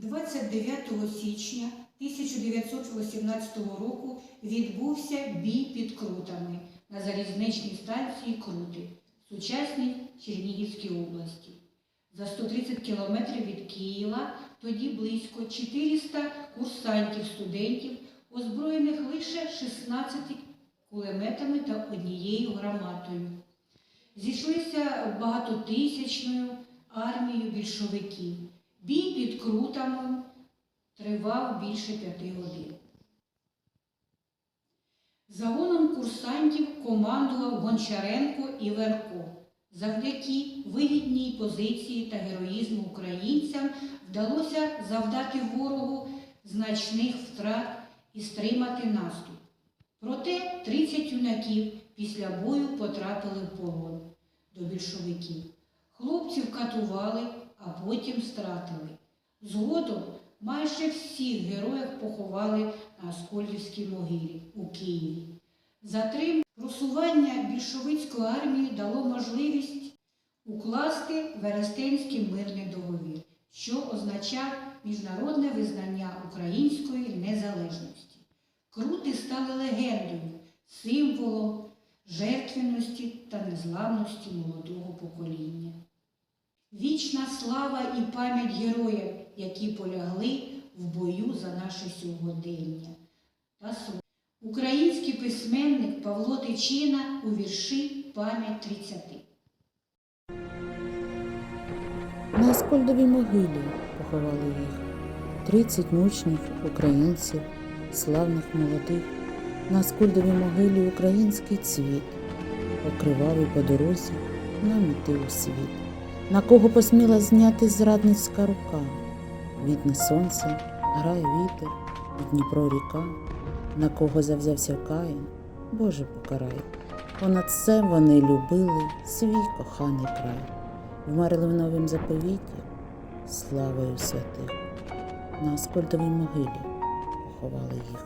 29 січня 1918 року відбувся бій під Крутами на залізничній станції Крути, сучасній Чернігівській області. За 130 кілометрів від Києва тоді близько 400 курсантів-студентів, озброєних лише 16 кулеметами та однією гранатою. Зійшлися багатотисячною армією більшовиків. Бій під Крутами тривав більше п'яти годин. Загоном курсантів командував Гончаренко і Верко. Завдяки вигідній позиції та героїзму українцям вдалося завдати ворогу значних втрат і стримати наступ. Проте 30 юнаків після бою потрапили в полон до більшовиків. Хлопців катували, а потім стратили. Згодом майже всіх героїв поховали на Аскольдівській могилі у Києві. Затримання просування більшовицької армії дало можливість укласти Верестенський мирний договір, що означав міжнародне визнання української незалежності. Крути стали легендою, символом жертвеності та незламності молодого покоління. Вічна слава і пам'ять героїв, які полягли в бою за наше сьогодення. Український письменник Павло Тичина у вірші Пам'ять 30. На Аскольдовій могилі поховали їх. Тридцять мучнів українців, славних молодих. На Аскольдовій могилі український цвіт, окривавий по дорозі нам іти у світ. На кого посміла зняти зрадницька рука? Квітне сонце, грає вітер, і Дніпро ріка, на кого завзявся Каїн, Боже покарай. Понад все вони любили свій коханий край вмерли в новім заповіті славою святих. На Аскольдовій могилі поховали їх.